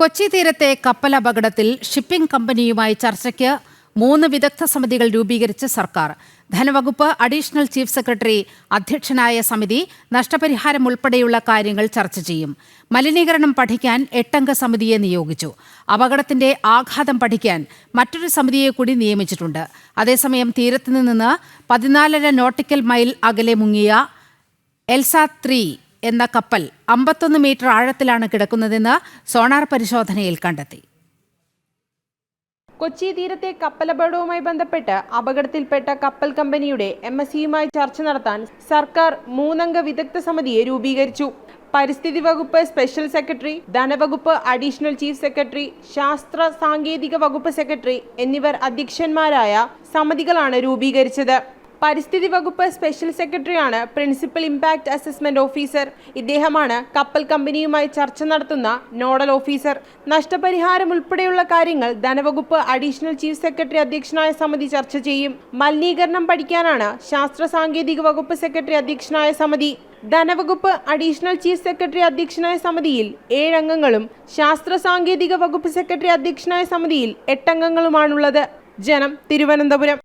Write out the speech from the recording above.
കൊച്ചി തീരത്തെ കപ്പൽ അപകടത്തിൽ ഷിപ്പിംഗ് കമ്പനിയുമായി ചർച്ചയ്ക്ക് മൂന്ന് വിദഗ്ധ സമിതികൾ രൂപീകരിച്ച് സർക്കാർ. ധനവകുപ്പ് അഡീഷണൽ ചീഫ് സെക്രട്ടറി അധ്യക്ഷനായ സമിതി നഷ്ടപരിഹാരം ഉൾപ്പെടെയുള്ള കാര്യങ്ങൾ ചർച്ച ചെയ്യും. മലിനീകരണം പഠിക്കാൻ എട്ടംഗ സമിതിയെ നിയോഗിച്ചു. അപകടത്തിന്റെ ആഘാതം പഠിക്കാൻ മറ്റൊരു സമിതിയെ കൂടി നിയമിച്ചിട്ടുണ്ട്. അതേസമയം തീരത്തുനിന്ന് പതിനാലര നോട്ടിക്കൽ മൈൽ അകലെ മുങ്ങിയ എൽസാ ത്രീ എന്ന കപ്പൽ അമ്പത്തൊന്ന് മീറ്റർ ആഴത്തിലാണ് കിടക്കുന്നതെന്ന് സോണാർ പരിശോധനയിൽ കണ്ടെത്തി. കൊച്ചി തീരത്തെ കപ്പലപകടവുമായി ബന്ധപ്പെട്ട് അപകടത്തിൽപ്പെട്ട കപ്പൽ കമ്പനിയുടെ എം എസ് സിയുമായി ചർച്ച നടത്താൻ സർക്കാർ മൂന്നംഗ വിദഗ്ധ സമിതിയെ രൂപീകരിച്ചു. പരിസ്ഥിതി വകുപ്പ് സ്പെഷ്യൽ സെക്രട്ടറി ധനവകുപ്പ് അഡീഷണൽ ചീഫ് സെക്രട്ടറി ശാസ്ത്ര സാങ്കേതിക വകുപ്പ് സെക്രട്ടറി എന്നിവർ അധ്യക്ഷന്മാരായ സമിതികളാണ് രൂപീകരിച്ചത്. പരിസ്ഥിതി വകുപ്പ് സ്പെഷ്യൽ സെക്രട്ടറിയാണ് പ്രിൻസിപ്പൽ ഇമ്പാക്ട് അസസ്മെന്റ് ഓഫീസർ. ഇദ്ദേഹമാണ് കപ്പൽ കമ്പനിയുമായി ചർച്ച നടത്തുന്ന നോഡൽ ഓഫീസർ. നഷ്ടപരിഹാരം ഉൾപ്പെടെയുള്ള കാര്യങ്ങൾ ധനവകുപ്പ് അഡീഷണൽ ചീഫ് സെക്രട്ടറി അധ്യക്ഷനായ സമിതി ചർച്ച ചെയ്യും. മലിനീകരണം പഠിക്കാനാണ് ശാസ്ത്ര സാങ്കേതിക വകുപ്പ് സെക്രട്ടറി അധ്യക്ഷനായ സമിതി. ധനവകുപ്പ് അഡീഷണൽ ചീഫ് സെക്രട്ടറി അധ്യക്ഷനായ സമിതിയിൽ ഏഴംഗങ്ങളും ശാസ്ത്ര സാങ്കേതിക വകുപ്പ് സെക്രട്ടറി അധ്യക്ഷനായ സമിതിയിൽ എട്ടംഗങ്ങളുമാണുള്ളത് ജനം തിരുവനന്തപുരം.